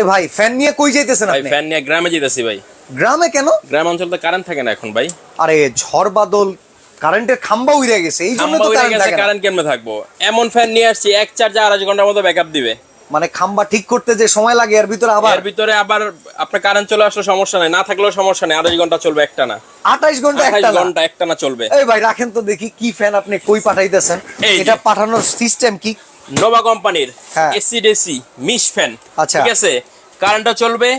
আরে ভাই ফ্যান নিয়ে কই যাইতেছেন আপনি? ফ্যান নিয়ে গ্রামে যেতেছি ভাই। গ্রামে কেন? গ্রাম অঞ্চলে কারেন্ট থাকে না এখন ভাই। আরে ঝড় বাদল কারেন্টের খাম্বা উড়ে গেছে এই জন্য তো কারেন্ট থাকে কারেন্ট কেমনে থাকব? এমন ফ্যান নিয়ে আসছি এক চার্জে আড়াই ঘণ্টার মতো ব্যাকআপ দিবে। মানে খাম্বা ঠিক করতে যে সময় লাগে এর ভিতরে আবার এর ভিতরে আবার আপনার কারেন্ট চলে আসলে সমস্যা নাই না থাকলেও সমস্যা নাই আড়াই ঘণ্টা চলবে একটা না। আঠাইশ ঘণ্টা একটা। ঘণ্টা একটা না চলবে। এই ভাই রাখেন তো দেখি কি ফ্যান আপনি কই পাঠাইতেছেন। এটা পাঠানোর সিস্টেম কি? নোভা কোম্পানির হ্যাঁ। এসি ডিসি মিস ফ্যান আচ্ছা। ঠিক আছে কারেন্টও চলবে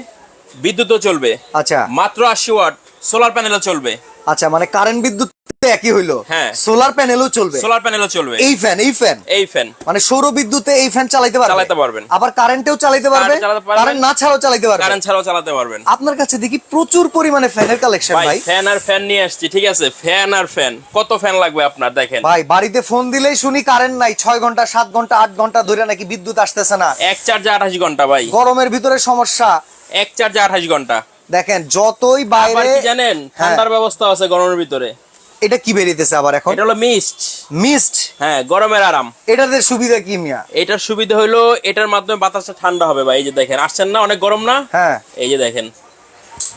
বিদ্যুৎও চলবে আচ্ছা মাত্র আশি ওয়াট সোলার প্যানেলও চলবে আচ্ছা মানে কারেন্ট বিদ্যুৎ একই হইল। হ্যাঁ। সোলার প্যানেলও চলবে। সোলার প্যানেলও চলবে। এই ফ্যান এই ফ্যান এই ফ্যান মানে সৌর বিদ্যুতে এই ফ্যান চালাইতে পারবে। চালাতে পারবেন। আবার কারেন্টেও চালাইতে পারবে। কারেন্ট চালাতে পারবেন। না ছাড়াও চালাইতে পারবে। কারেন্ট ছাড়াও চালাতে পারবেন। আপনার কাছে দেখি প্রচুর পরিমাণে ফ্যানের কালেকশন ভাই ফ্যান আর ফ্যান নিয়ে আসছি ঠিক আছে? ফ্যান আর ফ্যান কত ফ্যান লাগবে আপনার দেখেন। ভাই বাড়িতে ফোন দিলেই শুনি কারেন্ট নাই। ছয় ঘণ্টা সাত ঘণ্টা আট ঘণ্টা ধরে নাকি বিদ্যুৎ আসতেছে না। এক চার্জে আঠাশ ঘণ্টা ভাই। গরমের ভিতরে সমস্যা। এক চার্জে আঠাশ ঘণ্টা। দেখেন যতই বাইরে জানেন? হ্যাঁ। ঠান্ডার ব্যবস্থা আছে গরমের ভিতরে। এটা কি বেরিয়েছে আবার এখন? এটা হলো মিস্ট। মিস্ট? হ্যাঁ গরমের আরাম। এটাতে সুবিধা কি মিয়া? এটার সুবিধা হলো এটার মাধ্যমে বাতাসটা ঠান্ডা হবে ভাই এই যে দেখেন। আসছেন না? অনেক গরম না? হ্যাঁ। এই যে দেখেন।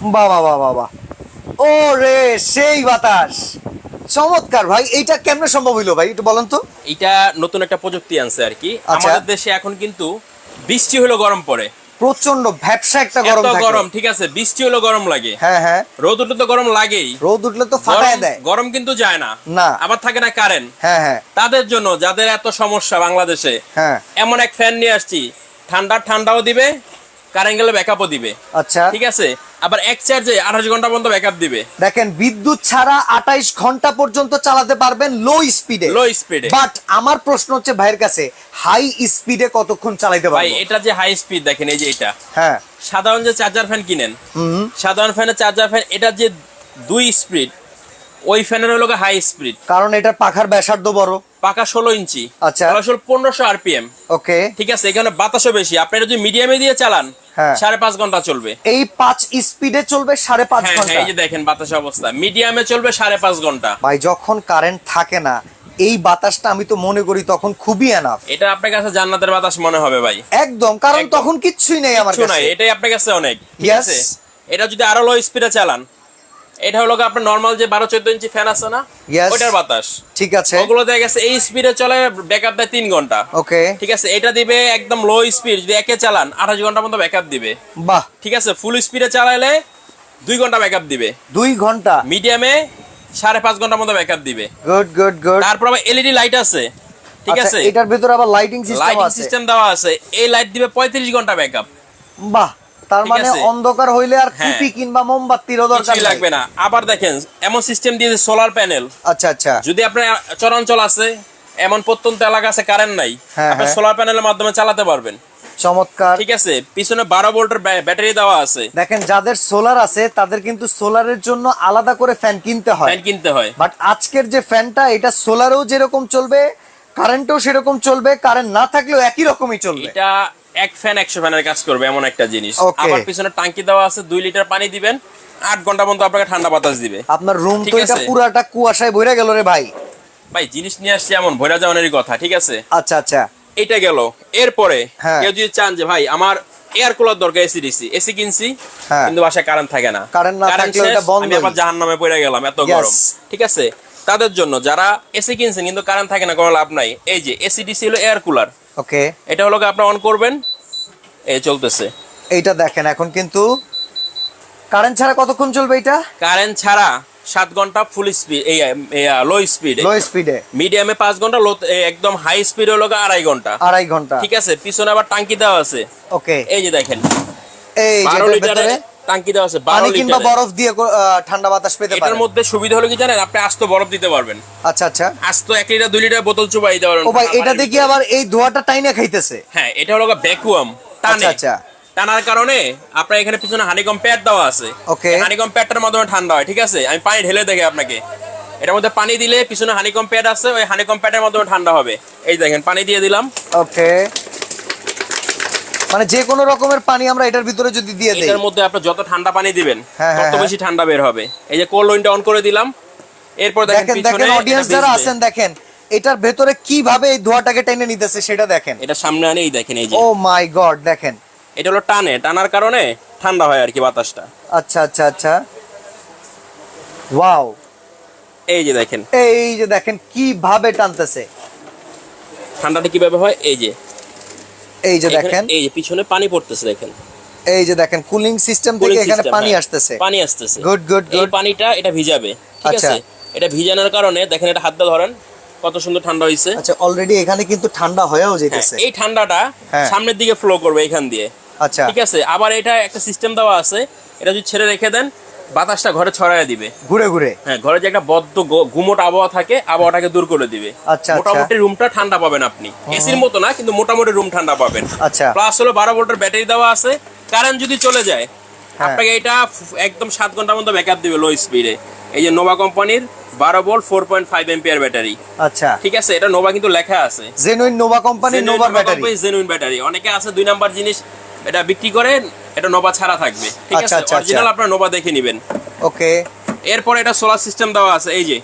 বাবা বাবা বাবা ও রে সেই বাতাস। চমৎকার ভাই এটা কেমনে সম্ভব হইল ভাই একটু বলেন তো? এটা নতুন একটা প্রযুক্তি আনছে আর কি। আচ্ছা। আমাদের দেশে এখন কিন্তু বৃষ্টি হলো গরম পড়ে। প্রচণ্ড ভ্যাপসা একটা গরম থাকে। গরম ঠিক আছে বৃষ্টি হলো গরম লাগে। হ্যাঁ হ্যাঁ। রোদ উঠলে তো গরম লাগেই। রোদ উঠলে তো ফাটায় গরম- দেয়। গরম কিন্তু যায় না। না। আবার থাকে না কারেন্ট হ্যাঁ হ্যাঁ। তাদের জন্য যাদের এত সমস্যা বাংলাদেশে হ্যাঁ। এমন এক ফ্যান নিয়ে আসছি ঠান্ডা ঠান্ডাও দিবে কারেন্ট গেলে ব্যাকআপও দিবে। আচ্ছা। ঠিক আছে? আবার এক চার্জে আঠাশ ঘণ্টা পর্যন্ত ব্যাকআপ দিবে। দেখেন বিদ্যুৎ ছাড়া আঠাইশ ঘণ্টা পর্যন্ত চালাতে পারবেন লো স্পিডে লো স্পিডে বাট আমার প্রশ্ন হচ্ছে ভাইয়ের কাছে হাই স্পিডে কতক্ষণ চালাইতে ভাই এটা যে হাই স্পিড দেখেন এই যে এটা। হ্যাঁ। সাধারণ যে চার্জার ফ্যান কিনেন সাধারণ ফ্যানের চার্জার ফ্যান এটা যে দুই স্পিড ওই ফ্যানের হলো হাই স্পিড কারণ এটার পাখার ব্যাসার্ধ বড়। পাকা ষোলো ইঞ্চি। আচ্ছা। পনেরোশো আরপিএম। ওকে। ঠিক আছে এখানে বাতাসও বেশি। আপনি যদি মিডিয়ামে দিয়ে চালান হ্যাঁ। সাড়ে পাঁচ ঘণ্টা চলবে। এই পাঁচ স্পিডে চলবে সাড়ে পাঁচ হ্যাঁ ঘণ্টা। হ্যাঁ এই যে দেখেন বাতাসের অবস্থা। মিডিয়ামে চলবে সাড়ে পাঁচ ঘণ্টা। ভাই যখন কারেন্ট থাকে না এই বাতাসটা আমি তো মনে করি তখন খুবই এনাফ এটা আপনার কাছে জান্নাতের বাতাস মনে হবে ভাই। একদম কারণ তখন কিচ্ছুই নেই আমার কাছে। এটাই আপনার কাছে অনেক। ঠিক আছে? এটা যদি আরও লো স্পিডে চালান এটা হলো আপনার নর্মাল যে বারো চোদ্দ ইঞ্চি ফ্যান আছে না. ওটার বাতাস। ঠিক আছে। ওগুলো দেখা গেছে এই স্পিডে চলে ব্যাকআপ দেয় তিন ঘণ্টা। ওকে ঠিক আছে এটা দিবে একদম লো স্পিড যদি একে চালান আঠাশ ঘণ্টা মতো ব্যাকআপ দিবে। বাহ। ঠিক আছে ফুল স্পিডে চালাইলে দুই ঘণ্টা ব্যাকআপ দিবে। দুই ঘণ্টা? মিডিয়ামে সাড়ে পাঁচ ঘণ্টার মতো ব্যাকআপ দিবে। গুড গুড গুড তারপর আবার এলইডি লাইট আছে। ঠিক আছে? এটার ভিতরে আবার লাইটিং সিস্টেম লাইটিং সিস্টেম দেওয়া আছে। এই লাইট দিবে পঁয়ত্রিশ ঘণ্টা ব্যাকআপ বাহ। তার মানে অন্ধকার হইলে আর হ্যাঁ। খুঁটি কিংবা মোমবাতিরও দরকার লাগবে না। আবার দেখেন এমন সিস্টেম দিয়েছে সোলার প্যানেল আচ্ছা আচ্ছা। যদি আপনার চরাঞ্চল আছে এমন প্রত্যন্ত এলাকা আছে কারেন্ট নাই আপনি। সোলার প্যানেলের মাধ্যমে চালাতে পারবেন। চমৎকার। ঠিক আছে? পিছনে বারো ভোল্টের ব্যাটারি দেওয়া আছে। দেখেন যাদের সোলার আছে তাদের কিন্তু সোলারের জন্য আলাদা করে ফ্যান কিনতে হয়। ফ্যান কিনতে হয়। বাট আজকের যে ফ্যানটা এটা সোলারেও যেরকম চলবে কারেন্টও সেরকম চলবে কারেন্ট না থাকলেও একই রকমই চলবে। এটা এক ফ্যান একশো ফ্যানের কাজ করবে এমন একটা জিনিস. আবার পিছনে টাঙ্কি দেওয়া আছে দুই লিটার পানি দিবেন আট ঘণ্টা পর্যন্ত আপনাকে ঠান্ডা বাতাস দিবে। আপনার রুম তো এটা। পুরাটা কুয়াশায় ভরে গেল রে ভাই। ভাই জিনিস নিয়ে আসছে এমন ভৈরা যাওয়ানেরই কথা ঠিক আছে? আচ্ছা আচ্ছা। এটা গেল। এরপরে হ্যাঁ। কেউ যদি চান যে ভাই আমার এয়ার কুলার দরকার এসি ডিসি। এসি কিনছি হ্যাঁ। কিন্তু বাসায় কারেন্ট থাকে না। Current না থাকলে ওটা বন্ধ আমি আবার হয়ে- জাহান নামে পড়ে গেলাম এত গরম। ঠিক আছে? তাদের জন্য যারা এসি কিনছেন কিন্তু কারেন্ট থাকে না কোনো লাভ নাই। এই যে এসি ডিসি হলো এয়ার কুলার ওকে এটা হলো আপনি অন করবেন। এই চলতেছে। এইটা দেখেন এখন কিন্তু কারেন্ট ছাড়া কতক্ষণ চলবে এটা কারেন্ট ছাড়া সাত ঘণ্টা ফুল স্পিড এই লো স্পিড লো স্পিডে মিডিয়ামে পাঁচ ঘণ্টা লো একদম হাই স্পিড হলো আড়াই ঘণ্টা। আড়াই ঘণ্টা। ঠিক আছে পিছনে আবার টাঙ্কি দেওয়া আছে। ওকে এই যে দেখেন। এই বারো লিটারে টাঙ্কি দেওয়া আছে পানি কিংবা বরফ দিয়ে ঠান্ডা বাতাস পেতে এটার পারেন। মধ্যে সুবিধা হলো কি জানেন? আপনি আস্ত বরফ দিতে পারবেন। আচ্ছা আচ্ছা। আস্ত এক লিটার দুই লিটার বোতল চুবাই দিতে পারবেন। ও ভাই এটা দেখি আবার এই ধোয়াটা টাইনে খাইতেছে। হ্যাঁ এটা হলো ভ্যাকুয়াম টানে। আচ্ছা আচ্ছা। টানার কারণে আপনার এখানে পিছনে হানিকম প্যাড দেওয়া আছে। Okay. হানিকম প্যাডটার মাধ্যমে ঠান্ডা হয় ঠিক আছে? আমি পানি ঢেলে দেখে আপনাকে। এটার মধ্যে পানি দিলে পিছনে হানিকম প্যাড আছে ওই হানিকম প্যাডের মাধ্যমে ঠান্ডা হবে। এই দেখেন পানি দিয়ে দিলাম। ওকে। মানে যে কোনো রকমের পানি আমরা এটার ভিতরে যদি দিয়ে দেই। এটার মধ্যে আপনি যত ঠান্ডা পানি দিবেন হ্যাঁ, হ্যাঁ, তত হ্যাঁ। বেশি ঠান্ডা বের হবে। এই যে কোল্ড উইন্ডো অন করে দিলাম এরপর দেখেন দেখেন পিছনে অডিয়েন্স যারা আছেন দেখেন এটার ভেতরে কীভাবে এই ধোয়াটাকে টেনে নিতেছে সেটা দেখেন। এটা সামনে আনে এই দেখেন এই যে। ও মাই গড দেখেন। এটা হলো টানে টানার কারণে ঠান্ডা হয় আর কি বাতাসটা। আচ্ছা আচ্ছা আচ্ছা। ওয়াও এই যে দেখেন। এই যে দেখেন কীভাবে টানতেছে। ঠান্ডাটা কীভাবে হয়? এই যে। এই যে দেখেন। এই যে পিছনে পানি পড়তেছে দেখেন। এই যে দেখেন কুলিং সিস্টেম থেকে এখানে পানি হ্যাঁ, আসতেছে। পানি আসতেছে। গুড গুড এই গুড পানিটা এটা ভিজাবে ঠিক আচ্ছা। আছে? এটা ভিজানোর কারণে দেখেন এটা হাত ধরেন কত সুন্দর ঠান্ডা হয়েছে আচ্ছা অলরেডি এখানে কিন্তু ঠান্ডা হয়েও হ্যাঁ, যেতেছে এই ঠান্ডাটা হ্যাঁ। সামনের দিকে ফ্লো করবে এখান দিয়ে। আচ্ছা। ঠিক আছে? আবার এটা একটা সিস্টেম দেওয়া আছে। এটা যদি ছেড়ে রেখে দেন বাতাসটা ঘরে ছড়ায় দিবে। ঘুরে ঘুরে? হ্যাঁ ঘরে যে একটা বদ্ধ গ- আবহাওয়া থাকে আবহাওয়াটাকে দূর করে দিবে। আচ্ছা, আচ্ছা। মোটামুটি রুমটা ঠান্ডা পাবেন আপনি। এসির মতো না কিন্তু মোটামুটি রুম ঠান্ডা পাবেন। আচ্ছা। প্লাস হলো বারো ভোল্টের ব্যাটারি দেওয়া আছে। কারেন্ট যদি চলে যায় হ্যাঁ। আপনাকে এটা একদম সাত ঘণ্টার মধ্যে ব্যাকআপ দিবে লো স্পিডে এই যে নোভা কোম্পানির বারো volt four point five ampere battery. আচ্ছা। ঠিক আছে এটা নোভা কিন্তু লেখা আছে। Genuine Nova company Nova battery. Genuine battery. অনেকে আছে দুই নাম্বার জিনিস এটা বিক্রি করে এটা নোভা ছাড়া থাকবে। ঠিক আচ্ছা, আছে? আচ্ছা, অরিজিনাল আচ্ছা। আপনার নোভা দেখে নেবেন। ওকে। এরপর এটা সোলার সিস্টেম দেওয়া আছে এই যে।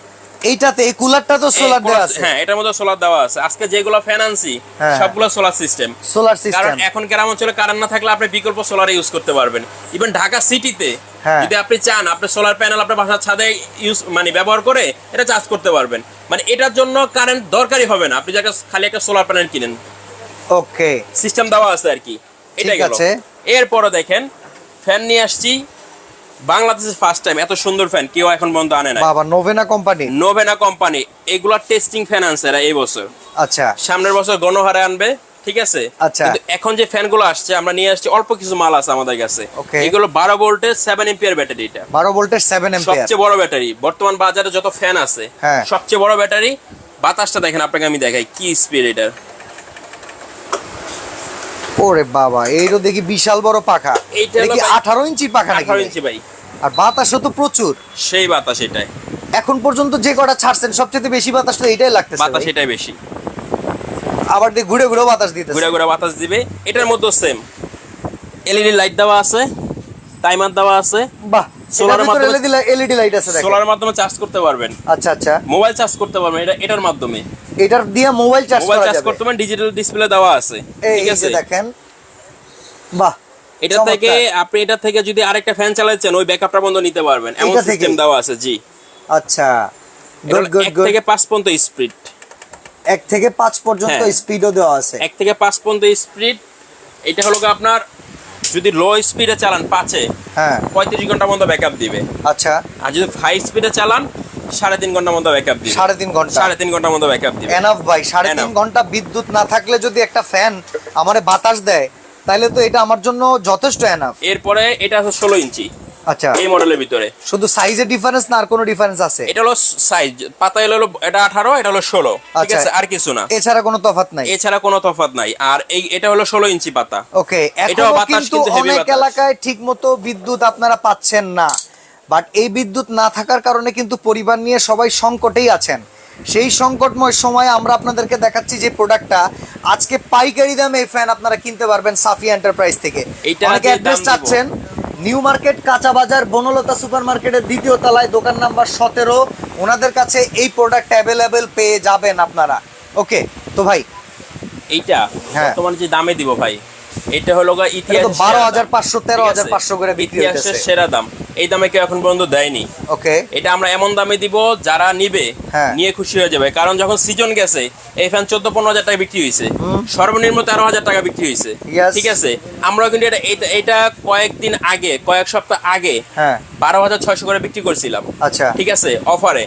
এইটাতে এই কুলারটা তো সোলার দেওয়া আছে। হ্যাঁ এটার মধ্যে সোলার দেওয়া আছে। আজকে যেগুলো ফ্যান আনছি হ্যাঁ। সবগুলো সোলার সিস্টেম সোলার সিস্টেম কারণ এখন গ্রাম অঞ্চলে কারেন্ট না থাকলে আপনি বিকল্প সোলার ইউজ করতে পারবেন। ইভেন ঢাকা সিটিতে হ্যাঁ। যদি আপনি চান আপনি সোলার প্যানেল আপনার বাসার ছাদে ইউজ মানে ব্যবহার করে এটা চার্জ করতে পারবেন। মানে এটার জন্য কারেন্ট দরকারই হবে না। আপনি যাকে খালি একটা সোলার প্যানেল কিনেন। ওকে। সিস্টেম দেওয়া আছে আর কি। এটা গেল। এরপরে দেখেন ফ্যান নিয়ে আসছি। বাংলাদেশের ফার্স্ট টাইম এত সুন্দর ফ্যান কেউ এখন বন্ধ আনে না বাবা নোভেনা কোম্পানি নোভেনা কোম্পানি এগুলা টেস্টিং ফ্যান আনছে এরা এই বছর। আচ্ছা। সামনের বছর গণহারে আনবে ঠিক আছে? আচ্ছা। এখন যে ফ্যানগুলো আসছে আমরা নিয়ে আসছি অল্প কিছু মাল আছে আমাদের কাছে। এগুলো বারো ভোল্টের সেভেন এম্পিয়ার ব্যাটারি এটা বারো ভোল্টের সেভেন সবচেয়ে বড় ব্যাটারি বর্তমান বাজারে যত ফ্যান আছে হ্যাঁ। সবচেয়ে বড় ব্যাটারি বাতাসটা দেখেন আপনাকে আমি দেখাই কি স্পিড এটার। ওরে বাবা এইরও দেখি বিশাল বড় পাখা। এইটা দেখি আঠারো ইঞ্চি পাখা নাকি আঠারো ভাই? ইঞ্চি ভাই। আর বাতাসও তো প্রচুর। সেই বাতাস এটাই। এখন পর্যন্ত যে কটা ছাড়ছেন সবচেয়ে বেশি বাতাস তো এটাই লাগতেছে বাতাস। এটাই বেশি। আবার দিয়ে ঘুরে ঘুরে বাতাস দিতেছে। ঘুরে ঘুরে বাতাস দিবে। এটার মধ্যে সেম এলইডি লাইট দেওয়া আছে টাইমার দেওয়া আছে। বাহ সোলার মাধ্যমে- এলইডি লাইট আছে সোলারের মাধ্যমে চার্জ করতে পারবেন। আচ্ছা আচ্ছা। মোবাইল চার্জ করতে পারবেন। এটা এটার মাধ্যমে। এটার দিয়ে মোবাইল চার্জ মোবাইল করা চার্জ যাবে। করতে পারেন ডিজিটাল ডিসপ্লে দেওয়া আছে। ঠিক আছে? দেখেন। বাহ এটা থেকে আপনি এটা থেকে যদি আরেকটা ফ্যান চালাচ্ছেন ওই ব্যাকআপটা বন্ধ নিতে পারবেন। এমন সিস্টেম দেওয়া আছে জি। আচ্ছা গুড গুড এক গুড থেকে পাঁচ পর্যন্ত স্পিড এক থেকে পাঁচ পর্যন্ত হ্যাঁ। স্পিডও দেওয়া আছে। এক থেকে পাঁচ পর্যন্ত স্পিড এটা হলো আপনার যদি লো স্পিডে চালান পাঁচে হ্যাঁ। পঁয়ত্রিশ ঘণ্টা মতো ব্যাকআপ দিবে। আচ্ছা। আর যদি হাই স্পিডে চালান সাড়ে তিন ঘণ্টা মতো ব্যাকআপ দিবে। সাড়ে তিন ঘণ্টা। সাড়ে তিন ঘণ্টা মতো ব্যাকআপ দিবে। এনাফ ভাই সাড়ে তিন ঘণ্টা বিদ্যুৎ না থাকলে যদি একটা ফ্যান আমারে বাতাস দেয় তাহলে তো এটা আমার জন্য যথেষ্ট এনাফ এরপরে এটা ষোলো ইঞ্চি। আচ্ছা। এই মডেলের ভিতরে। শুধু সাইজের ডিফারেন্স না আর কোনো ডিফারেন্স আছে? এটা হলো সাইজ পাতা হলো এটা আঠারো এটা হলো ঠিক আচ্ছা। আছে আর কিছু না। এছাড়া কোনো তফাৎ নাই? এছাড়া কোনো তফাৎ নাই। আর এই এটা হলো ষোলো ইঞ্চি পাতা। ওকে এখনও বাতাস কিন্তু কিন্তু heavy অনেক এলাকায় ঠিকমতো বিদ্যুৎ আপনারা পাচ্ছেন না। বাট এই বিদ্যুৎ না থাকার কারণে কিন্তু পরিবার নিয়ে সবাই সংকটেই আছেন। সেই সংকটময় সময়ে আমরা আপনাদেরকে দেখাচ্ছি যে প্রোডাক্টটা আজকে পাইকারি দামে এই ফ্যান আপনারা কিনতে পারবেন সাফি এন্টারপ্রাইজ থেকে। অনেকে অ্যাড্রেস চাচ্ছেন নিউ মার্কেট কাঁচা বাজার বনলতা সুপার মার্কেটের দ্বিতীয় তলায় দোকান নাম্বার সতেরো। ওনাদের কাছে এই প্রোডাক্ট অ্যাভেলেবেল পেয়ে যাবেন আপনারা। ওকে তো ভাই এইটা হ্যাঁ। বর্তমানে যে দামে দিব ভাই এটা হলো ইতিহাস বারো হাজার পাঁচশো তেরো হাজার পাঁচশো করে ইতিহাসের সেরা দাম। এই দামে কেউ এখন পর্যন্ত দেয়নি। ওকে। এটা আমরা এমন দামে দিব যারা নিবে হ্যাঁ। নিয়ে খুশি হয়ে যাবে। কারণ যখন সিজন গেছে এই ফ্যান চোদ্দ পনেরো হাজার টাকা বিক্রি হয়েছে সর্বনিম্ন তেরো হাজার টাকা বিক্রি হয়েছে ঠিক আছে? আমরা কিন্তু এটা এটা- এটা কয়েকদিন আগে কয়েক সপ্তাহ আগে হ্যাঁ। বারো হাজার ছয়শো করে বিক্রি করছিলাম। আচ্ছা। ঠিক আছে? অফারে।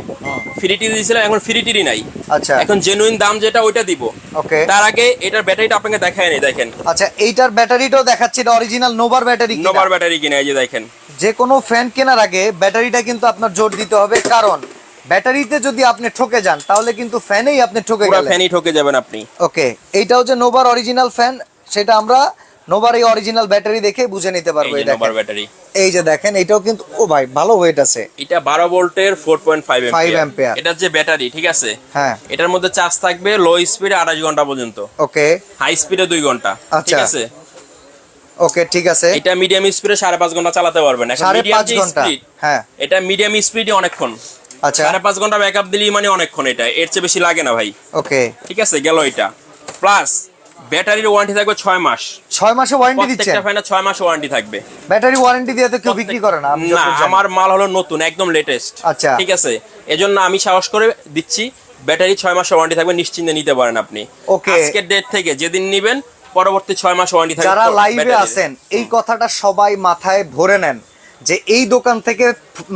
ফ্রিটি দিয়েছিলাম এখন ফ্রিটিরই নাই। আচ্ছা। এখন জেনুইন দাম যেটা ওইটা দিব। ওকে তার আগে এটার ব্যাটারিটা আপনাকে দেখায় নেই দেখেন। আচ্ছা এইটার ব্যাটারিটাও দেখাচ্ছি এটা অরিজিনাল নোভার ব্যাটারি নোভার ব্যাটারি কিনে এই যে দেখেন। যে কোনো ফ্যান কেনার আগে ব্যাটারিটা কিন্তু আপনার জোর দিতে হবে কারণ ব্যাটারিতে যদি আপনি ঠকে যান তাহলে কিন্তু ফ্যানেই আপনি ঠকে পুরো গেলেন। ফ্যানই ঠকে যাবেন আপনি। ওকে এইটাও যে নোভার অরিজিনাল ফ্যান সেটা আমরা নোভার এই অরিজিনাল ব্যাটারি দেখে বুঝে নিতে পারব এই নোভার ব্যাটারি। এই যে দেখেন এটাও কিন্তু ও ভাই ভালো ওয়েট আছে। এটা বারো ভোল্টের ফোর পয়েন্ট ফাইভ 5 ampere। এটার যে ব্যাটারি ঠিক আছে? হ্যাঁ। এটার মধ্যে চার্জ থাকবে লো স্পিডে আড়াই ঘণ্টা পর্যন্ত। ওকে হাই স্পিডে দুই ঘণ্টা ঠিক আচ্ছা। আছে? ওকে ঠিক আছে। এটা মিডিয়াম স্পিডে সাড়ে পাঁচ ঘণ্টা চালাতে পারবেন। এখন মিডিয়াম ঘণ্টা স্পিড হ্যাঁ। এটা মিডিয়াম স্পিডে অনেকক্ষণ। আচ্ছা। সাড়ে পাঁচ ঘণ্টা ব্যাকআপ দিলেই মানে অনেকক্ষণ এটা। এর চেয়ে বেশি লাগে না ভাই। ওকে ঠিক আছে গেল এটা। প্লাস ব্যাটারির ওয়ারেন্টি থাকবে ছয় মাস। ছয় মাসে ওয়ারেন্টি দিচ্ছেন? প্রত্যেকটা ফ্যানে ছয় মাস ওয়ারেন্টি থাকবে। ব্যাটারি ওয়ারেন্টি দিয়ে তো কেউ বিক্রি করে না না আমার মাল হলো নতুন একদম লেটেস্ট আচ্ছা। ঠিক আছে? এজন্য আমি সাহস করে দিচ্ছি ব্যাটারি ছয় মাস ওয়ারেন্টি থাকবে নিশ্চিন্তে নিতে পারেন আপনি। Okay. আজকের ডেট থেকে যেদিন নিবেন পরবর্তী ছয় মাস ওয়ারেন্টি থাকবে যারা লাইভে। আছেন এই কথাটা সবাই মাথায় ভরে নেন যে এই দোকান থেকে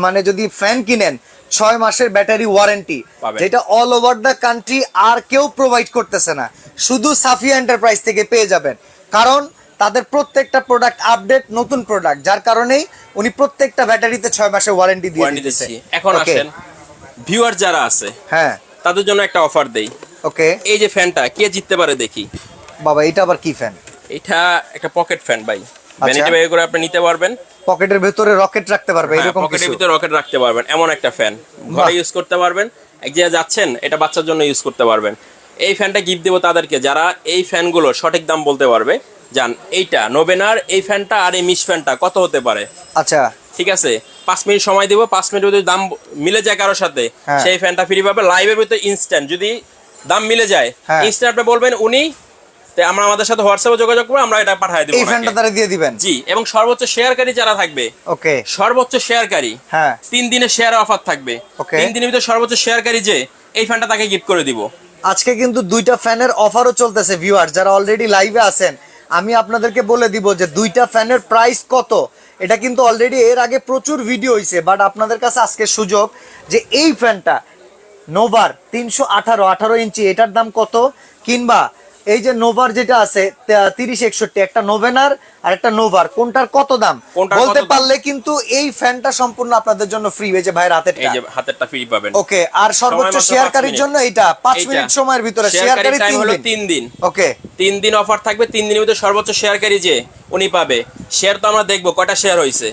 মানে যদি ফ্যান কিনেন ছয় মাসের ব্যাটারি ওয়ারেন্টি। যেটা অল ওভার দ্য কান্ট্রি আর কেউ প্রোভাইড করতেছে না। শুধু সাফিয়া এন্টারপ্রাইজ থেকে পেয়ে যাবেন। কারণ তাদের প্রত্যেকটা প্রোডাক্ট আপডেট নতুন প্রোডাক্ট যার কারণেই উনি প্রত্যেকটা ব্যাটারিতে ছয় মাসের ওয়ারেন্টি দিয়ে দিতেছে। এখন আসেন। ভিউয়ার যারা আছে হ্যাঁ। তাদের জন্য একটা অফার দেই। ওকে এই যে ফ্যানটা কে জিততে পারে দেখি। বাবা এটা আবার কি ফ্যান এটা একটা পকেট ফ্যান ভাই। ভ্যানিটি ব্যাগে করে আপনি নিতে পারবেন। পকেটের ভেতরে রকেট রাখতে পারবে হ্যাঁ, এরকম পকেটের ভিতরে রকেট রাখতে পারবেন এমন একটা ফ্যান ঘরে ইউজ করতে পারবেন। এক জায়গায় যাচ্ছেন এটা বাচ্চার জন্য ইউজ করতে পারবেন। এই ফ্যানটা গিফট দেবো তাদেরকে যারা এই ফ্যানগুলো সঠিক দাম বলতে পারবে জান এইটা নোবেনার এই ফ্যানটা আর এই মিস ফ্যানটা কত হতে পারে? আচ্ছা। ঠিক আছে? পাঁচ মিনিট সময় দিব পাঁচ মিনিট যদি দাম মিলে যায় কারোর সাথে হ্যাঁ। সেই ফ্যানটা ফ্রি পাবে লাইভের ভিতরে ইনস্ট্যান্ট যদি দাম মিলে যায়। ইনস্ট্যান্ট আপনি বলবেন উনি তো আমরা আমাদের সাথে হোয়াটসঅ্যাপে যোগাযোগ করব আমরা এটা পাঠিয়ে দেবো এই ফ্যানটা তারা দিয়ে দিবেন? জি এবং সর্বোচ্চ শেয়ারকারী যারা থাকবে ওকে। সর্বোচ্চ শেয়ারকারী হ্যাঁ। তিন দিনের শেয়ার অফার থাকবে. তিন দিনের ভিতরে সর্বোচ্চ শেয়ারকারী যে এই ফ্যানটা তাকে গিফট করে দিব। আজকে কিন্তু দুইটা ফ্যানের অফারও চলতেছে ভিউয়ার যারা অলরেডি লাইভে আছেন আমি আপনাদেরকে বলে দিব যে দুইটা ফ্যানের প্রাইস কত? এটা কিন্তু অলরেডি এর আগে প্রচুর ভিডিও হয়েছে বাট আপনাদের কাছে আজকে সুযোগ যে এই ফ্যানটা নোভার তিনশো আঠারো আঠারো ইঞ্চি এটার দাম কত? কিংবা এই যে নোভার যেটা আছে তিরিশ একষট্টি একটা নোভেনার আর একটা নোভার কোনটার কত দাম? বলতে পারলে কিন্তু এই ফ্যানটা সম্পূর্ণ আপনাদের জন্য ফ্রি হয়েছে ভাইয়ের হাতের যে হাতেরটা ফ্রি পাবেন। ওকে আর সর্বোচ্চ শেয়ারকারীর জন্য এটা পাঁচ মিনিট সময়ের ভিতরে শেয়ারকারী তিন হলো দিন। তিন দিন। ওকে তিন দিন অফার থাকবে তিন দিনের ভিতরে সর্বোচ্চ শেয়ারকারী যে উনি পাবে। শেয়ার তো আমরা দেখব কয়টা শেয়ার হয়েছে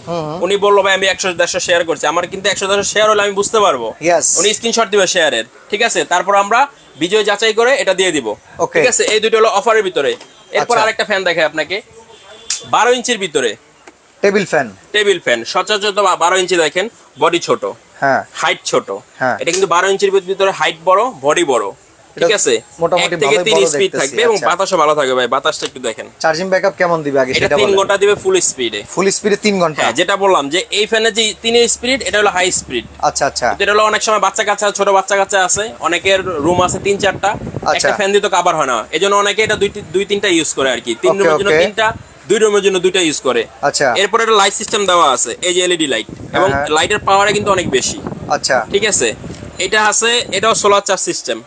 উনি বলল ভাই আমি একশো দেড়শো শেয়ার করছি। আমার কিন্তু একশো দেড়শো শেয়ার হলে আমি বুঝতে পারব. উনি স্ক্রিনশট দিবে শেয়ারের ঠিক আছে? তারপর আমরা বিজয় যাচাই করে এটা দিয়ে দিব। ওকে ঠিক আছে? এই দুটো হলো অফারের ভিতরে। এরপর আচ্ছা। আরেকটা ফ্যান দেখে আপনাকে। বারো ইঞ্চির ভিতরে। টেবিল ফ্যান টেবিল ফ্যান সচরাচর বা বারো ইঞ্চি দেখেন বডি ছোট। হ্যাঁ। হাইট ছোট। হ্যাঁ। এটা কিন্তু বারো ইঞ্চির ভিতরে হাইট বড় বডি বড়। ঠিক আছে? মোটামুটি থেকে তিন স্পিড থাকবে এবং আচ্ছা। বাতাসও ভালো থাকবে ভাই বাতাসটা একটু দেখেন। চার্জিং ব্যাকআপ কেমন দিবে আগে সেটা তিন ঘণ্টা দিবে ফুল স্পিডে ফুল স্পিডে তিন ঘণ্টা। হ্যাঁ যেটা বললাম যে এই ফ্যানের যে তিনের স্পিড এটা হলো হাই স্পিড আচ্ছা আচ্ছা। এটা হলো অনেক সময় বাচ্চা কাচ্চা ছোট বাচ্চা কাচ্চা আছে অনেকের রুম আছে তিন চারটা। আচ্ছা। একটা ফ্যান দিয়ে তো কাবার হয় না। এই জন্য অনেকে এটা দুই দুই তিনটা ইউজ করে আর কি। তিন রুমের জন্য তিনটা দুই রুমের জন্য দুইটা ইউজ করে। আচ্ছা। এরপর একটা লাইট সিস্টেম দেওয়া আছে এই যে এলইডি লাইট এবং হ্যাঁ। লাইটের পাওয়ারে কিন্তু অনেক বেশি। আচ্ছা। ঠিক আছে? এটা আছে এটাও সোলার চার্জ সিস্টেম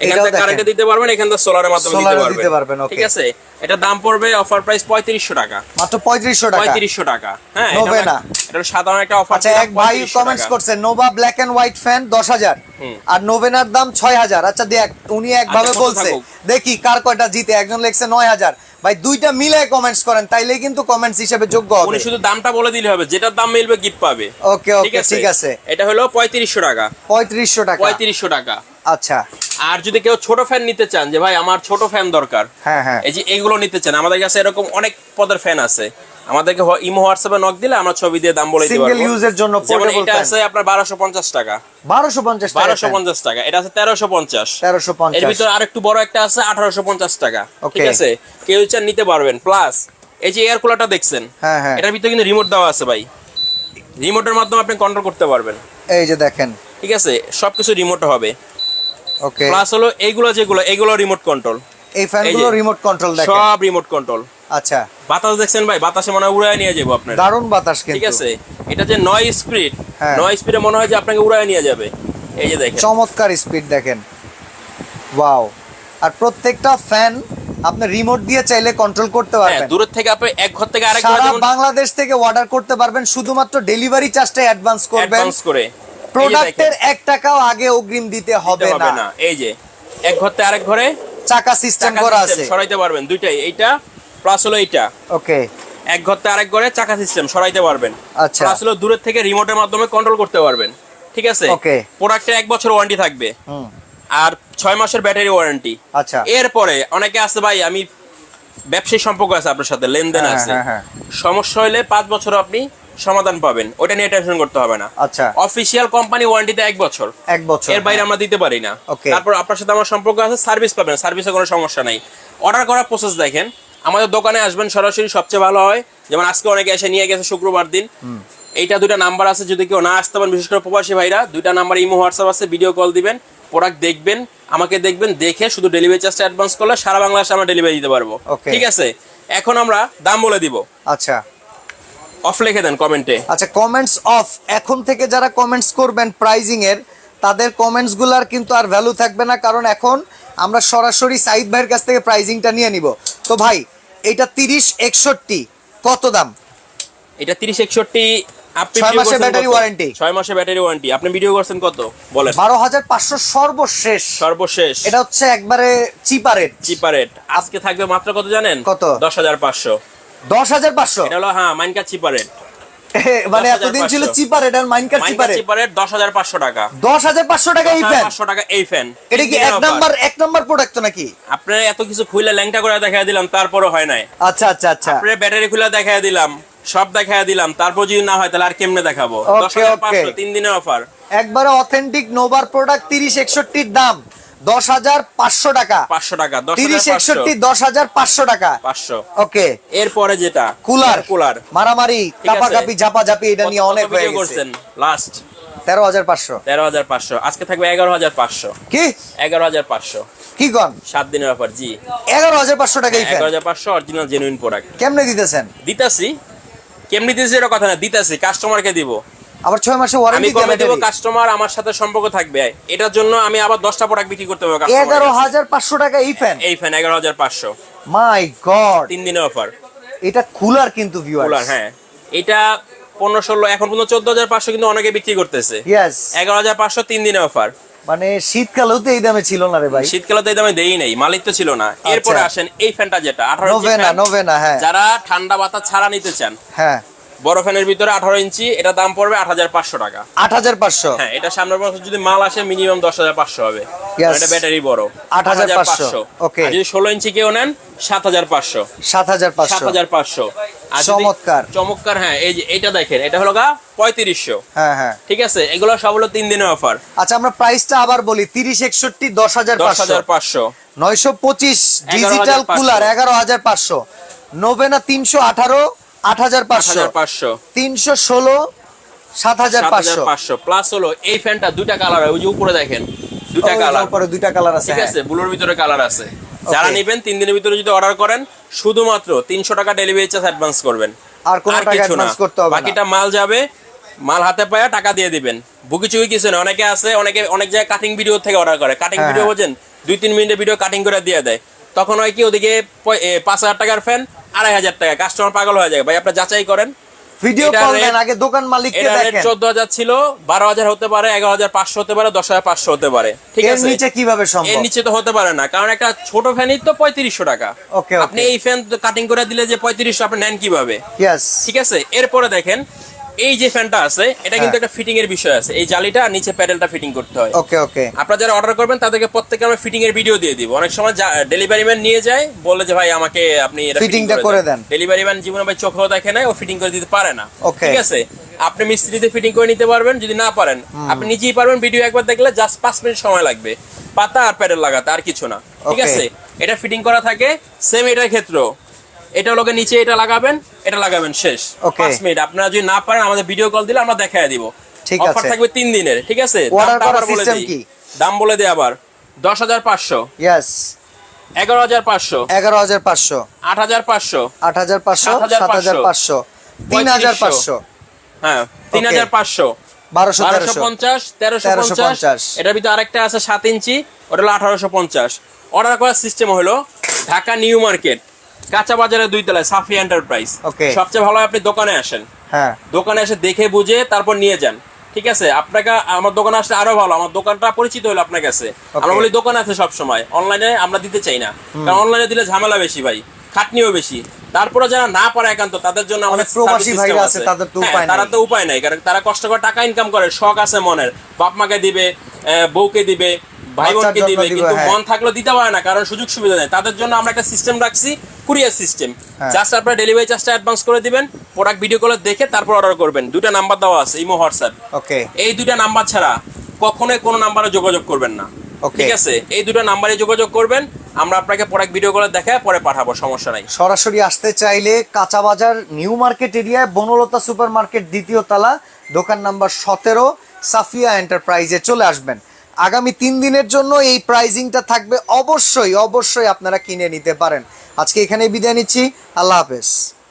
এখান এটাও থেকে দেখেন। কারেন্টে দিতে পারবেন এখান সোলারের মাধ্যমে দিতে পারবেন, পারবেন ঠিক আছে? এটা দাম পড়বে অফার প্রাইস পঁয়ত্রিশশো টাকা। মাত্র পঁয়ত্রিশশো টাকা। পঁয়ত্রিশশো টাকা। হ্যাঁ নোভে না। এটা সাধারণ একটা অফার আচ্ছা এক ভাই কমেন্টস করছে Nova black and white fan দশ হাজার। হুম। আর নোভেনার দাম ছয় হাজার। আচ্ছা দেখ উনি একভাবে বলছে দেখি কার কয়টা জিতে একজন লেখছে নয় হাজার। ভাই দুইটা মিলে কমেন্টস করেন তাইলে কিন্তু কমেন্টস হিসেবে যোগ্য হবে। উনি শুধু দামটা বলে দিলে হবে যেটার দাম মিলবে গিফট পাবে। ওকে ওকে ঠিক আছে। এটা হলো পঁয়ত্রিশশো টাকা। পঁয়ত্রিশশো টাকা। পঁয়ত্রিশশো টাকা। আচ্ছা। আর যদি কেউ ছোট ফ্যান নিতে চান যে ভাই আমার ছোট ফ্যান দরকার হ্যাঁ হ্যাঁ। এই যে এইগুলো নিতে চান আমাদের কাছে এরকম অনেক পদের ফ্যান আছে। আমাদেরকে ইমো হোয়াটসঅ্যাপে নক দিলে আমরা ছবি দিয়ে দাম বলে দিতে সিঙ্গেল ইউজের জন্য যেমন পোর্টেবল এটা আছে আপনার বারোশো পঞ্চাশ টাকা। বারোশো পঞ্চাশ টাকা বারোশো পঞ্চাশ টাকা। এটা আছে তেরোশো পঞ্চাশ। তেরোশো এর পঞ্চাশ ভিতরে আরেকটু বড় একটা আছে আঠারোশো পঞ্চাশ টাকা। ঠিক আছে? কেউ চান নিতে পারবেন। প্লাস এই যে এয়ার কুলারটা দেখছেন হ্যাঁ হ্যাঁ। এটার ভিতরে কিন্তু রিমোট দেওয়া আছে ভাই। রিমোটের মাধ্যমে আপনি কন্ট্রোল করতে পারবেন। এই যে দেখেন। ঠিক আছে? সবকিছু রিমোট হবে। ওকে প্লাস হলো এইগুলো যেগুলো এগুলো রিমোট কন্ট্রোল এই ফ্যানগুলো রিমোট কন্ট্রোল দেখেন। সব রিমোট কন্ট্রোল আচ্ছা। বাতাস দেখছেন ভাই? বাতাসে মনে হয় উড়ায় নিয়ে যাব আপনার। দারুণ বাতাস ঠিক আছে? এটা যে নয় স্পিড হ্যাঁ। নয় স্পিডে মনে হয় যে আপনাকে উড়ায় নিয়ে যাবে। এই যে দেখেন। চমৎকার স্পিড দেখেন। ওয়াও আর প্রত্যেকটা ফ্যান আপনি রিমোট দিয়ে চাইলে কন্ট্রোল করতে হ্যাঁ পারবেন। দূরের থেকে আপনি এক ঘর থেকে আরেক ঘরে বাংলাদেশ থেকে অর্ডার করতে পারবেন শুধুমাত্র ডেলিভারি চার্জটা অ্যাডভান্স করবেন। অ্যাডভান্স করে। প্রোডাক্টের এক টাকাও আগে অগ্রিম দিতে হবে না। এই যে এক ঘর থেকে আরেক ঘরে চাকা সিস্টেম করা আছে। সরাইতে পারবেন দুইটাই। এইটা প্লাস হলো এইটা। ওকে। এক ঘর থেকে আরেক ঘরে চাকা সিস্টেম সরাইতে পারবেন। আচ্ছা। প্লাস হলো দূরের থেকে রিমোটের মাধ্যমে কন্ট্রোল করতে পারবেন। ঠিক আছে? Okay. প্রোডাক্টের এক বছর ওয়ারেন্টি থাকবে। হুম। আর ছয় মাসের ব্যাটারি ওয়ারেন্টি আচ্ছা। এরপরে অনেকে আছে ভাই আমি ব্যবসায়ী সম্পর্ক আছে আপনার সাথে লেনদেন হ্যাঁ, আছে। হ্যাঁ, হ্যাঁ। সমস্যা হলে পাঁচ বছর আপনি সমাধান পাবেন। ওটা নিয়ে টেনশন করতে হবে না। আচ্ছা। অফিসিয়াল কোম্পানি ওয়ারেন্টিতে এক বছর। এক বছর এর বাইরে আমরা দিতে পারি না। তারপর আপনার সাথে আমার সম্পর্ক আছে সার্ভিস পাবেন সার্ভিসে কোনো সমস্যা নাই। অর্ডার করার প্রসেস দেখেন। আমাদের দোকানে আসবেন সরাসরি সবচেয়ে ভালো হয়। যেমন আজকে অনেকে এসে নিয়ে গেছে শুক্রবার দিন। এইটা দুইটা নাম্বার আছে যদি কেউ না আসতে পারেন বিশেষ করে প্রবাসী ভাইরা দুইটা নাম্বার ইমো হোয়াটসঅ্যাপ আছে ভিডিও কল দিবেন প্রোডাক্ট দেখবেন আমাকে দেখবেন দেখে শুধু ডেলিভারি চার্জটা অ্যাডভান্স করলে সারা বাংলাদেশে আমরা ডেলিভারি দিতে পারব। ঠিক আছে? এখন আমরা দাম বলে দিব। আচ্ছা। অফ লিখে দেন কমেন্টে আচ্ছা কমেন্টস অফ এখন থেকে যারা কমেন্টস করবেন প্রাইজিং এর তাদের কমেন্টসগুলার কিন্তু আর ভ্যালু থাকবে না কারণ এখন আমরা সরাসরি সাইদ ভাইয়ের কাছ থেকে প্রাইজিংটা নিয়ে নিব। তো ভাই এটা তিরিশ একষট্টি কত দাম? এটা তিরিশ একষট্টি আপনি ব্যাটারি ওয়ারেন্টি আপনি ভিডিও করছেন কত? বলেন। বারো হাজার পাঁচশো সর্বশেষ। সর্বশেষ। এটা হচ্ছে একবারে চিপা রেট চিপার আজকে থাকবে মাত্র কত জানেন? কত? দশ হাজার পাঁচশো। দশ হাজার পাঁচশো। এটা হলো হ্যাঁ মাইনকা চিপার রেট। মানে এতদিন ছিল চিপা রেট মাইনকার চিপা মাইনকা চিপার হাজার পাঁচশো টাকা। দশ হাজার পাঁচশো টাকা এই ফ্যান। পাঁচশো টাকা এই ফ্যান। এটা কি এক নাম্বার এক নাম্বার প্রোডাক্ট নাকি? আপনার এত কিছু খুলে ল্যাংটা করে দেখা দিলাম তারপরও হয় নাই। আচ্ছা আচ্ছা আচ্ছা। আপনার ব্যাটারি খুলে দেখা দিলাম সব দেখা দিলাম তারপর যদি না হয় তাহলে আর কেমনে দেখাবো? Okay, দশ হাজার okay. পাঁচশো তিন দিনের অফার। একবারে অথেন্টিক নোভার প্রোডাক্ট তিরিশ একষট্টির দাম। দশ হাজার পাঁচশো টাকা। পাঁচশো টাকা তিরিশ একষট্টি দশ হাজার পাঁচশো টাকা। পাঁচশো। ওকে। এরপরে যেটা কুলার। কুলার। মারামারি। কাপাকাপি ঝাপাঝাপি এটা নিয়ে অনেক হয়ে গেছে। লাস্ট তেরো হাজার পাঁচশো। তেরো হাজার পাঁচশো। আজকে থাকবে এগারো হাজার পাঁচশো। কি? এগারো হাজার পাঁচশো। কি কন? সাত দিনের অফার জি। এগারো হাজার পাঁচশো টাকা এগারো হাজার পাঁচশো অরিজিনাল জেনুইন প্রোডাক্ট কেমনে দিতেছেন? দিতাছি। কেমনি দিতেছি এটা কথা না দিতাছি। কাস্টমারকে দিব। আবার মাসে ওয়ারেন্টি দেবো কাস্টমার আমার সাথে সম্পর্ক থাকবে এটার জন্য আমি আবার দশটা প্রোডাক্ট বিক্রি করতে। হাজার পাঁচশো টাকা এই ফ্যান এই ফ্যান এগারো হাজার পাঁচশো। মাই গড তিন দিনের অফার এটা কুলার কিন্তু ভিউয়ার কুলার হ্যাঁ। এটা পনেরো ষোলো এখন পর্যন্ত চোদ্দ হাজার পাঁচশো কিন্তু অনেকে বিক্রি করতেছে। এগারো হাজার পাঁচশো তিন দিনের অফার মানে শীতকালেও তো এই দামে ছিল না রে ভাই। শীতকালে তো এই দামে দেই নাই মালিক তো ছিল না। এরপরে আচ্ছা। আসেন এই ফ্যানটা যেটা আঠারো হ্যাঁ। যারা ঠান্ডা বাতাস ছাড়া নিতে চান হ্যাঁ। বড় ফ্যানের ভিতরে আঠারো ইঞ্চি এটা দাম পড়বে আট হাজার পাঁচশো টাকা। আট হাজার পাঁচশো? হ্যাঁ এটা সামনের বছর যদি মাল আসে মিনিমাম দশ হাজার পাঁচশো হবে। এটা ব্যাটারি বড়। 8,500 Okay. আর যদি ষোলো ইঞ্চি কেউ নেন সাত হাজার পাঁচশো। সাত হাজার সাত হাজার পাঁচশো। চমৎকার। চমৎকার হ্যাঁ এই যে এটা দেখেন এটা হলো গা পঁয়ত্রিশশো। হ্যাঁ হ্যাঁ। ঠিক আছে? এগুলো সব হলো তিন দিনের অফার আচ্ছা আমরা প্রাইসটা আবার বলি তিরিশ একষট্টি দশ হাজার দশ হাজার পাঁচশো। নয়শো পঁচিশ ডিজিটাল কুলার এগারো হাজার পাঁচশো। নোভেনা তিনশো আঠারো আট হাজার পাঁচশো। পাঁচশো। তিনশো ষোলো সাত হাজার পাঁচশো। পাঁচশো। প্লাস হলো এই ফ্যানটা দুইটা কালার ওই যে উপরে দেখেন দুইটা কালার উপরে দুইটা কালার আছে ঠিক হ্যাঁ। আছে ব্লুর ভিতরে কালার আছে। যারা. নেবেন তিন দিনের ভিতরে যদি অর্ডার করেন শুধুমাত্র তিনশো টাকা ডেলিভারি চার্জ অ্যাডভান্স করবেন। আর কোনো টাকা না। করতে হবে বাকিটা মাল যাবে মাল হাতে পায়া টাকা দিয়ে দিবেন। বুকি চুকি কিছু না অনেকে আছে অনেকে অনেক জায়গায় কাটিং ভিডিও থেকে অর্ডার করে। কাটিং হ্যাঁ, ভিডিও হ্যাঁ। বোঝেন দুই তিন মিনিটের ভিডিও কাটিং করে দিয়ে দেয়। তখন হয় কি ওদিকে পাঁচ হাজার টাকার ফ্যান আড়াই হাজার টাকা। কাস্টমার পাগল হয়ে যাবে। ভাই আপনার যাচাই করেন। ভিডিও কল দেন আগে দোকান মালিককে দেখেন। চোদ্দ হাজার ছিল বারো হাজার হতে পারে এগারো হাজার পাঁচশো হতে পারে দশ হাজার পাঁচশো হতে পারে। ঠিক এর আছে? নিচে কীভাবে এর নিচে তো হতে পারে না কারণ একটা ছোট ফ্যানই তো পঁয়ত্রিশশো টাকা। ওকে ওকে আপনি এই ফ্যান কাটিং করে দিলে যে পঁয়ত্রিশশো আপনি নেন কীভাবে? ঠিক আছে? এরপরে দেখেন এই যে ফ্যানটা আছে এটা কিন্তু হ্যাঁ। একটা ফিটিং এর বিষয় আছে। এই জালিটা নিচে প্যাডেলটা ফিটিং করতে হয়। ওকে ওকে। আপনারা যারা অর্ডার করবেন তাদেরকে প্রত্যেকে আমরা ফিটিং এর ভিডিও দিয়ে দিব। অনেক সময় ডেলিভারি ম্যান নিয়ে যায় বলে যে ভাই আমাকে আপনি এটা Fitting টা করে দেন। ডেলিভারি ম্যান জীবনে ভাই চোখেও দেখে নাই ও ফিটিং করে দিতে পারে না. ঠিক আছে? আপনি মিস্ত্রিতে ফিটিং করে নিতে পারবেন যদি না পারেন। আপনি নিজেই পারবেন ভিডিও একবার দেখলে জাস্ট পাঁচ মিনিট সময় লাগবে। পাতা আর প্যাডেল লাগাতে আর কিছু না। ঠিক আছে? এটা ফিটিং করা থাকে সেম এটার ক্ষেত্রেও। এটা লোকে নিচে এটা লাগাবেন এটা লাগাবেন শেষ. পাঁচ মিনিট। আপনারা যদি না পারেন আমাদের ভিডিও কল দিলে আমরা দেখায় দিব। ঠিক অফার আছে। থাকবে তিন দিনের ঠিক আছে? দাম বলে দিই আবার। দশ হাজার পাঁচশো। ইয়েস এগারো হাজার পাঁচশো। এগারো হাজার পাঁচশো। আট হাজার পাঁচশো। আট হাজার পাঁচশো 7,500 সাত হাজার পাঁচশো। তিন হাজার পাঁচশো। হ্যাঁ তিন হাজার পাঁচশো। বারোশো বারোশো পঞ্চাশ তেরোশো 1350 পঞ্চাশ। এটার ভিতরে আরেকটা আছে সাত ইঞ্চি ওটা হলো আঠারোশো পঞ্চাশ। অর্ডার করার সিস্টেম হলো ঢাকা নিউ মার্কেট। কাঁচা বাজারে দুই তলায় সাফি এন্টারপ্রাইজ. সবচেয়ে ভালো আপনি দোকানে আসেন। হ্যাঁ। দোকানে এসে দেখে বুঝে তারপর নিয়ে যান। ঠিক আছে? আপনাকে আমার দোকানে আসলে আরও ভালো। আমার দোকানটা পরিচিত হলো আপনার কাছে। আমরা বলি দোকান আছে সব সময় অনলাইনে আমরা দিতে চাই না। কারণ অনলাইনে দিলে ঝামেলা বেশি ভাই। খাটনিও বেশি। তারপরে যারা না পারে একান্ত তাদের জন্য আমাদের অনেক প্রবাসী system আছে, তাদের তো হ্যাঁ, উপায় তারা নাই। তো উপায় নাই। কারণ তারা কষ্ট করে টাকা ইনকাম করে শখ আছে মনের। বাপ মাকে দিবে বউকে দিবে ভাই বোনকে দিবে কিন্তু হ্যাঁ। মন থাকলেও দিতে পারে না কারণ সুযোগ সুবিধা নেই। তাদের জন্য আমরা একটা সিস্টেম রাখছি কুরিয়ার সিস্টেম। জাস্ট আপনার ডেলিভারি চার্জটা অ্যাডভান্স করে দিবেন প্রোডাক্ট ভিডিও কলে দেখে তারপর অর্ডার করবেন। দুইটা নাম্বার দেওয়া আছে ইমো হোয়াটসঅ্যাপ। ওকে। এই দুইটা নাম্বার ছাড়া কখনোই কোনো নাম্বারে যোগাযোগ করবেন না. ঠিক আছে? এই দুটো নাম্বারে যোগাযোগ করবেন আমরা আপনাকে প্রোডাক্ট ভিডিও কলে দেখায় পরে পাঠাবো সমস্যা নাই। সরাসরি আসতে চাইলে কাঁচা বাজার নিউ মার্কেট এরিয়ায় বনলতা সুপার মার্কেট দ্বিতীয় তলা দোকান নাম্বার সতেরো সাফিয়া এন্টারপ্রাইজে চলে আসবেন। আগামী তিন দিনের জন্য এই প্রাইজিংটা থাকবে অবশ্যই অবশ্যই আপনারা কিনে নিতে পারেন। আজকে এখানে বিদায় নিচ্ছি। আল্লাহ হাফেজ।